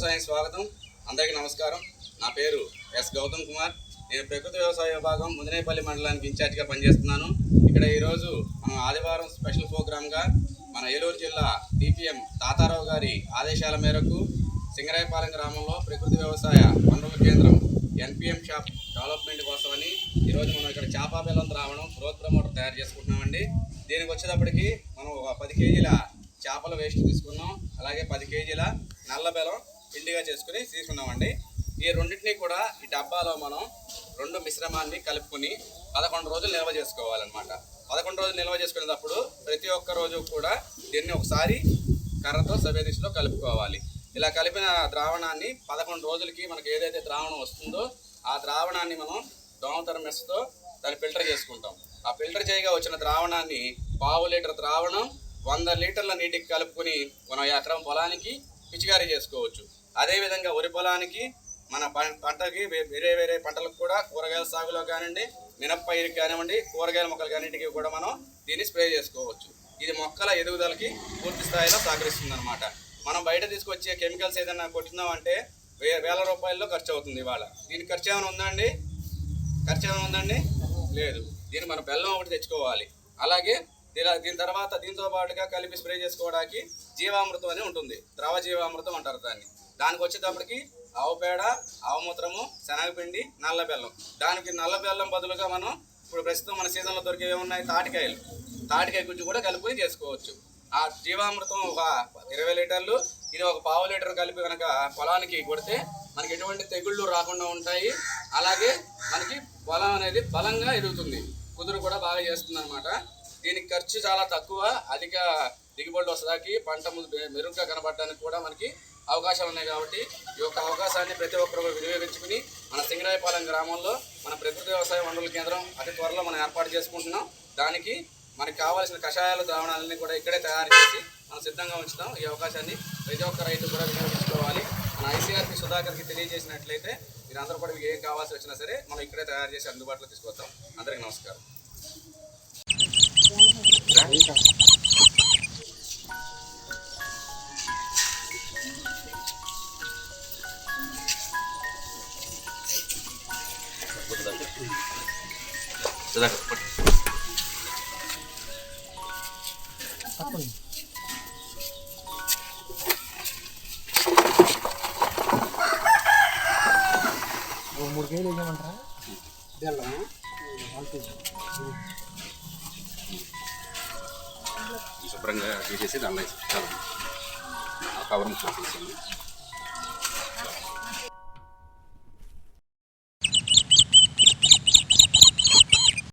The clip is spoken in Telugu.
వ్యవసాయం స్వాగతం. అందరికీ నమస్కారం. నా పేరు ఎస్ గౌతమ్ కుమార్. నేను ప్రకృతి వ్యవసాయ విభాగం ముదినేపల్లి మండలానికి ఇన్ఛార్జిగా పనిచేస్తున్నాను. ఇక్కడ ఈరోజు మనం ఆదివారం స్పెషల్ ప్రోగ్రామ్గా మన ఏలూరు జిల్లా డిపిఎం తాతారావు గారి ఆదేశాల మేరకు సింగరాయపాలెం గ్రామంలో ప్రకృతి వ్యవసాయ వనరుల కేంద్రం ఎన్పిఎం షాప్ డెవలప్మెంట్ కోసమని ఈరోజు మనం ఇక్కడ చేప బెల్లం ద్రావణం గ్రోత్ ప్రమోటర్ తయారు చేసుకుంటున్నామండి. దీనికి వచ్చేటప్పటికి మనం ఒక పది కేజీల చేపల వేస్ట్ తీసుకున్నాం. అలాగే పది కేజీల నల్ల బెల్లం పిండిగా చేసుకుని తీసుకున్నామండి. ఈ రెండింటిని కూడా ఈ డబ్బాలో మనం రెండు మిశ్రమాన్ని కలుపుకొని పదకొండు రోజులు నిల్వ చేసుకోవాలన్నమాట. పదకొండు రోజులు నిల్వ చేసుకునేటప్పుడు ప్రతి ఒక్క రోజు కూడా దీన్ని ఒకసారి కర్రతో సవేదిశలో కలుపుకోవాలి. ఇలా కలిపిన ద్రావణాన్ని పదకొండు రోజులకి మనకి ఏదైతే ద్రావణం వస్తుందో ఆ ద్రావణాన్ని మనం దోమతర మెస్తో దాన్ని ఫిల్టర్ చేసుకుంటాం. ఆ ఫిల్టర్ చేయగా వచ్చిన ద్రావణాన్ని పావు లీటర్ ద్రావణం వంద లీటర్ల నీటికి కలుపుకొని మనం ఎకరం పొలానికి పిచికారీ చేసుకోవచ్చు. అదేవిధంగా వరి పొలానికి మన పంటకి వేరే వేరే పంటలకు కూడా కూరగాయల సాగులో కానివ్వండి మినప్పయిరికి కానివ్వండి కూరగాయల మొక్కలు కానింటికి కూడా మనం దీన్ని స్ప్రే చేసుకోవచ్చు. ఇది మొక్కల ఎదుగుదలకి పూర్తి స్థాయిలో సహకరిస్తుంది అనమాట మనం బయట తీసుకొచ్చే కెమికల్స్ ఏదైనా కొట్టినామంటే వే వేల రూపాయల్లో ఖర్చు అవుతుంది ఇవాళ. దీనికి ఖర్చు ఏమైనా ఉందండి? ఖర్చు ఏమైనా ఉందండి? లేదు. దీన్ని మనం బెల్లం ఒకటి తెచ్చుకోవాలి. అలాగే దీని దీని తర్వాత దీంతో పాటుగా కలిపి స్ప్రే చేసుకోవడానికి జీవామృతం అని ఉంటుంది. ద్రవ జీవామృతం అంటారు దాన్ని. దానికి వచ్చేటప్పటికి ఆవు పేడ ఆవు మూత్రము శనగపిండి నల్ల బెల్లం. దానికి నల్ల బెల్లం బదులుగా మనం ఇప్పుడు ప్రస్తుతం మన సీజన్లో దొరికేవి ఉన్నాయి తాటికాయలు. తాటికాయ గుజ్జు కూడా కలుపుకొని చేసుకోవచ్చు. ఆ జీవామృతం ఒక ఇరవై లీటర్లు ఇది ఒక పావు లీటర్ కలిపి కనుక పొలానికి కొడితే మనకి ఎటువంటి తెగుళ్ళు రాకుండా ఉంటాయి. అలాగే మనకి పొలం అనేది బలంగా ఎదుగుతుంది. కుదురు కూడా బాగా చేస్తుంది అనమాట దీనికి ఖర్చు చాలా తక్కువ. అధిక దిగుబడి వస్తాకి పంట మెరుగ్గా కనబడడానికి కూడా మనకి అవకాశాలు ఉన్నాయి కాబట్టి ఈ యొక్క అవకాశాన్ని ప్రతి ఒక్కరు వినియోగించుకుని మన సింగరాయపాలెం గ్రామంలో మన ప్రకృతి వ్యవసాయ వనరుల కేంద్రం అతి త్వరలో మనం ఏర్పాటు చేసుకుంటున్నాం. దానికి మనకి కావాల్సిన కషాయాల ద్రావణాలన్నీ కూడా ఇక్కడే తయారు చేసి మనం సిద్ధంగా ఉంచుతాం. ఈ అవకాశాన్ని ప్రతి ఒక్క రైతు కూడా వినియోగించుకోవాలి. మన ఐసీఆర్పి సుధాకర్కి తెలియజేసినట్లయితే మీరు అందరూ కూడా మీకు ఏం కావాల్సి వచ్చినా సరే మనం ఇక్కడే తయారు చేసి అందుబాటులో తీసుకొస్తాం. అందరికీ నమస్కారం. Umur kayaknya gimana? Dalam, nanti. శుభ్రంగా తీసేసి దాంట్లో చాలా కవర్ కవర్ ముక్కలు తీసేయండి